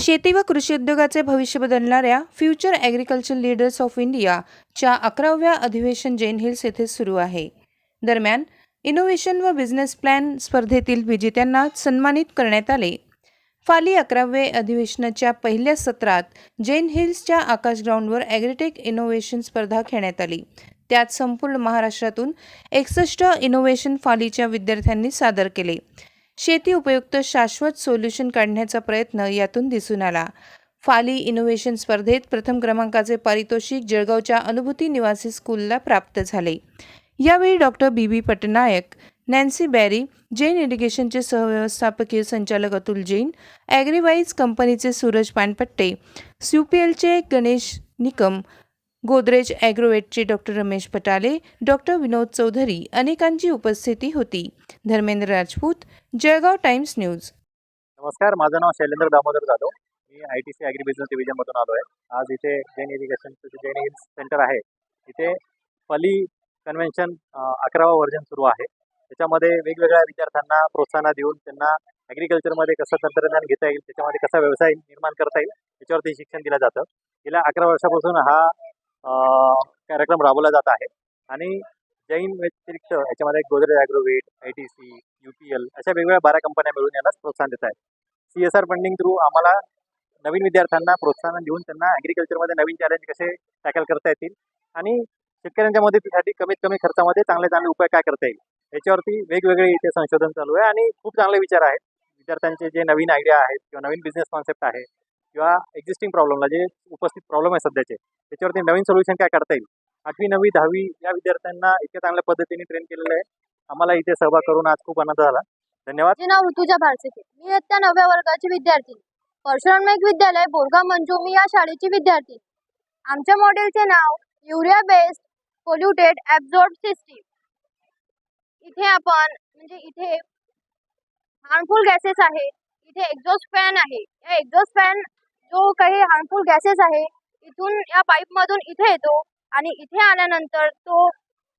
शेती व कृषी उद्योगाचे भविष्य बदलणाऱ्या फ्युचर ॲग्रिकल्चर लीडर्स ऑफ इंडियाच्या अकराव्या अधिवेशन जैन हिल्स येथे सुरू आहे. दरम्यान इनोव्हेशन व बिझनेस प्लॅन स्पर्धेतील विजेत्यांना सन्मानित करण्यात आले. फाली अकरावे अधिवेशनाच्या पहिल्या सत्रात जैन हिल्सच्या आकाश ग्राउंडवर ॲग्रिटेक इनोव्हेशन स्पर्धा खेळण्यात आली. त्यात संपूर्ण महाराष्ट्रातून एकसष्ट इनोव्हेशन फालीच्या विद्यार्थ्यांनी सादर केले. शेती उपयुक्त शाश्वत सोल्युशन काढण्याचा प्रयत्न यातून दिसून आला. फाली इनोव्हेशन स्पर्धेत प्रथम क्रमांकाचे पारितोषिक जळगावच्या अनुभूती निवासी स्कूलला प्राप्त झाले. यावेळी doctor B B Patnaik Nancy Barry Jain इरिगेशनचे सहव्यवस्थापकीय संचालक अतुल जैन ॲग्रीवाईज कंपनीचे सूरज पानपट्टे एलचे गणेश निकम गोदरेज ॲग्रोवेटचे डॉक्टर रमेश पटाले डॉक्टर विनोद चौधरी अनेकांची उपस्थिती होती. Dharmendra Rajput Jalgaon Times news. नमस्कार माझं नाव शैलेंद्र दामोदर जाधव. मी I T C agri business डिव्हिजनमधून आलो आहे. आज इथे Jain irrigation Jain hills centre आहे. इथे पली कन्व्हेन्शन अकरावा वर्जन सुरू आहे. त्याच्यामध्ये वेगवेगळ्या विद्यार्थ्यांना प्रोत्साहन देऊन त्यांना ॲग्रिकल्चरमध्ये कसं तंत्रज्ञान घेता येईल त्याच्यामध्ये कसा व्यवसाय निर्माण करता येईल त्याच्यावरती शिक्षण दिलं जातं. गेल्या अकरा वर्षापासून हा कार्यक्रम राबवला जात आहे. आणि जैन व्यतिरिक्त याच्यामध्ये Godrej Agrovet I T C U P L अशा वेगवेगळ्या बारा कंपन्या मिळून यांना प्रोत्साहन देत आहेत. C S R funding through आम्हाला नवीन विद्यार्थ्यांना प्रोत्साहन देऊन त्यांना ॲग्रिकल्चरमध्ये नवीन चॅलेंज कसे टॅकल करता येतील आणि शेतकऱ्यांच्या मदतीसाठी कमीत कमी खर्चामध्ये चांगले चांगले उपाय काय करता येईल याच्यावरती वेगवेगळे इथे संशोधन चालू आहे. आणि खूप चांगले विचार आहेत. विद्यार्थ्यांचे जे नवीन आयडिया आहेत किंवा नवीन बिझनेस कॉन्सेप्ट आहे किंवा एक्झिस्टिंग प्रॉब्लेमला जे उपस्थित प्रॉब्लेम आहे सध्याचे त्याच्यावरती नवीन सोल्युशन काय करता येईल? आठवी नववी दहावी या विद्यार्थ्यांना इतक्या चांगल्या पद्धतीने ट्रेन केलेलं आहे. आम्हाला इथे सहभाग करून आज खूप आनंद झाला. धन्यवाद. नाव ऋतुजा भारसिके मी इयत्ता नवव्या वर्गाची विद्यार्थी. परशुराम विद्यालय बोरगाव मंजू मी या शाळेची विद्यार्थी. आमच्या मॉडेलचे नाव urea based polluted absorb system इथे आपण म्हणजे इथे हार्मफुल गॅसेस आहे. इथे एक्झॉस्ट फॅन आहे. या एक्झॉस्ट फॅन जो काही हार्मफुल गॅसेस आहे इथून या पाईप मधून इथे येतो आणि इथे आल्यानंतर तो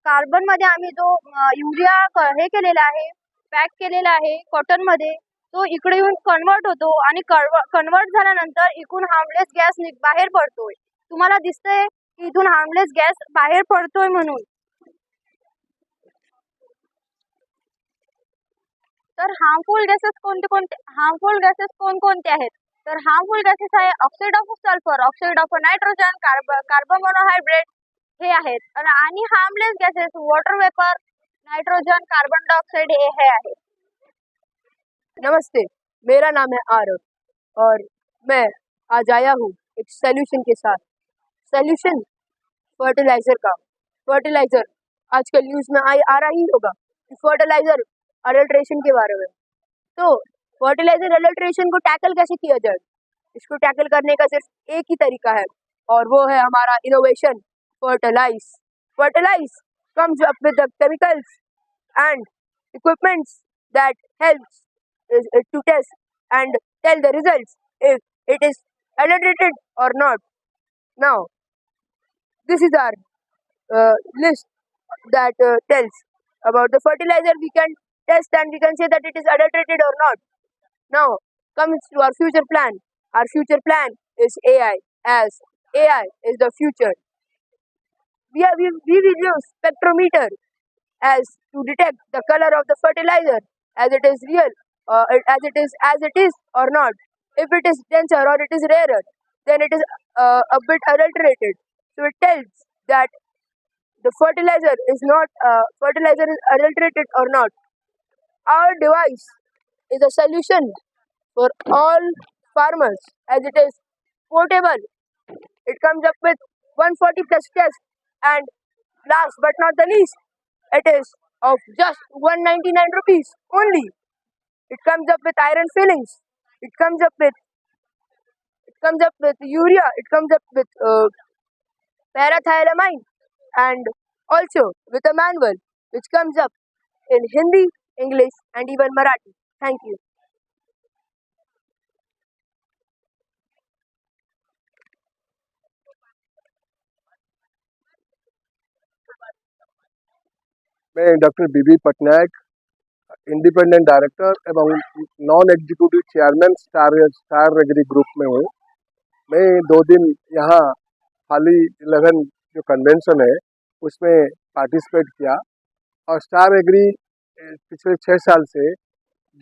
कार्बनमध्ये आम्ही जो युरिया हे केलेला आहे पॅक केलेला आहे कॉटनमध्ये तो इकडे येऊन कन्वर्ट होतो आणि कन्वर्ट झाल्यानंतर इकडून हार्मलेस गॅस बाहेर पडतोय. तुम्हाला दिसतंय की इथून हार्मलेस गॅस बाहेर पडतोय म्हणून. तर हार्मफुल गॅसेस कोणते कोणते हार्मफुल गॅसेस कोणकोणते आहेत? तर हार्मफुल गॅसेस आहे oxide of sulphur oxide of nitrogen carb carbon monohydrate हे आहेत. आणि- harmless gases water vapour nitrogen carbon dioxide ये है आहे नमस्ते मेरा नाम है आरव और मैं आज आया हूँ एक सोल्यूशन के साथ। सोल्यूशन फर्टिलाइज़र का। फर्टिलाइज़र आजकल न्यूज़ में आ, आ रहा ही होगा फर्टिलाइज़र अडल्ट्रेशन के बारे में। तो फर्टिलाइजर अडल्ट्रेशन को टैकल कैसे किया जाए इसको टैकल करने का सिर्फ एक ही तरीका है और वो है हमारा innovation fertilise fertilise comes up with the chemicals and equipments that helps is, is to test and tell the results if it is adulterated or not. Now, this is our uh, list that uh, tells about the fertilizer we can test and we can say that it is adulterated or not. Now, comes to our future plan. Our future plan is AI, as AI is the future. We, are, we, we will use spectrometer as to detect the color of the fertilizer as it is real uh, as it is as it is or not if it is denser or it is rarer then it is uh, a bit adulterated so it tells that the fertilizer is not uh, fertilizer is adulterated or not our device is a solution for all farmers as it is portable it comes up with 140 plus tests and last but not the least it is of just 199 rupees only. It comes up with iron fillings. It comes up with it comes up with urea. It comes up with uh, parathylamine and also with a manual which comes up in Hindi, English, and even Marathi. Thank you. मैं doctor B B Patnaik independent director एवं non executive chairman star star agri group में हूँ मैं दो दिन यहाँ हाली eleven जो convention है उसमें पार्टिसिपेट किया और स्टार एग्री पिछले छः साल से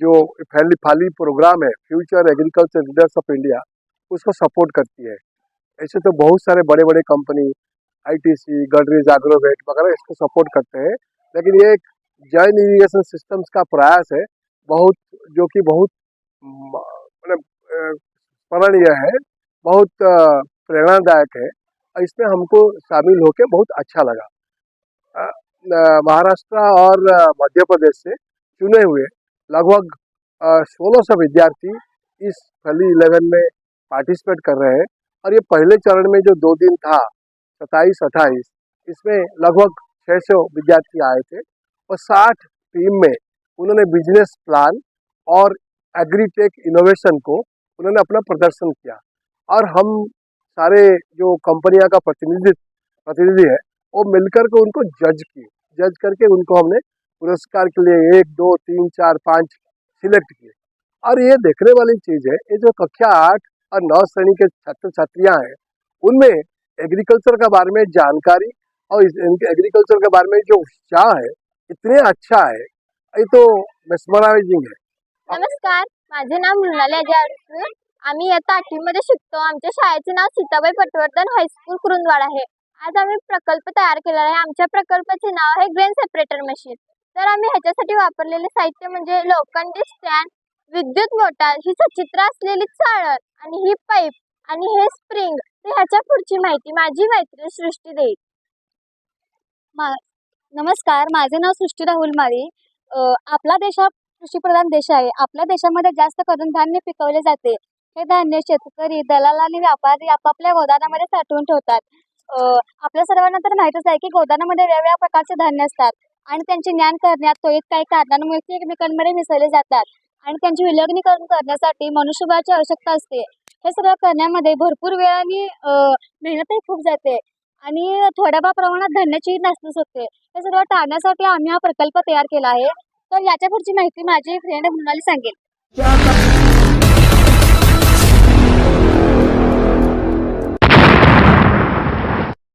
जो फैली, फाली प्रोग्राम है future agriculture leaders of India उसको सपोर्ट करती है। ऐसे तो बहुत सारे बड़े बड़े कंपनी आईटीसी गडरेज एग्रोवेट वगैरह इसको सपोर्ट करते हैं। लेकिन ये एक जैन इरीगेशन सिस्टम्स का प्रयास है। बहुत, जो कि बहुत मतलब स्मरणीय है। बहुत प्रेरणादायक है। और इसमें हमको शामिल होकर बहुत अच्छा लगा। महाराष्ट्र और मध्य प्रदेश से चुने हुए लगभग सोलह सौ विद्यार्थी इस फली इलेवन में पार्टिसिपेट कर रहे हैं। और ये पहले चरण में जो दो दिन था सत्ताईस अट्ठाईस इसमें लगभग छः सौ विद्यार्थी आए थे। और साठ टीम में उन्होंने बिजनेस प्लान और एग्रीटेक इनोवेशन को उन्होंने अपना प्रदर्शन किया। और हम सारे जो कंपनियां का प्रतिनिधि प्रतिनिधि है वो मिलकर के उनको जज किए। जज करके उनको हमने पुरस्कार के लिए एक दो तीन चार पाँच सिलेक्ट किए। और ये देखने वाली चीज़ है ये जो कक्षा आठ और नौ श्रेणी के छात्र छात्रियाँ हैं उनमें एग्रीकल्चर के बारे में जानकारी और एग्रीकल्चर के बारे में जो उत्साह है इतने अच्छा है। ये तो मेस्मराइजिंग है। नमस्कार माझे नाव मृणाली अजय अडसूळ आम्ही इयत्ता आठवीमध्ये शिकतो. आमच्या शाळेचे नाव सीताबाई पटवर्धन हायस्कूल कुरुंदवाड आहे. आज आम्ही प्रकल्प तयार केलेला आहे. आमच्या प्रकल्पाचे नाव आहे ग्रेन सेपरेटर मशीन तर आम्ही ह्याच्यासाठी वापरलेले साहित्य म्हणजे लोखंडी स्टँड विद्युत मोटार ही सचित्र असलेली चाळण आणि ही पाईप आणि हे स्प्रिंग. तर ह्याच्या पुढची माहिती माझी मैत्री सृष्टी देईल. मा नमस्कार माझे नाव सृष्टी राहुल माळी. आपला देश हा कृषीप्रधान देश आहे. आपल्या देशामध्ये जास्त करून धान्य पिकवले जाते. हे धान्य शेतकरी दलाल आणि व्यापारी आपापल्या गोदानामध्ये साठवून ठेवतात. आपल्या सर्वांना तर माहीतच आहे की गोदानामध्ये वेगवेगळ्या प्रकारचे धान्य असतात. आणि त्यांचे ज्ञान करण्यात त्वरित काही कारणांमुळे ते एकमेकांमध्ये मिसळले जातात. आणि त्यांचे विलग्नीकरण करण्यासाठी मनुष्यबळाची आवश्यकता असते. हे सगळं करण्यामध्ये भरपूर वेळ आणि मेहनतही खूप जाते. आणि थोड्याफार प्रमाणात धान्याची नासधूस होते. हे सगळं टाळण्यासाठी आम्ही हा प्रकल्प तयार केला आहे. तर याच्या पुढची माहिती माझी फ्रेंड मृणाली सांगेल.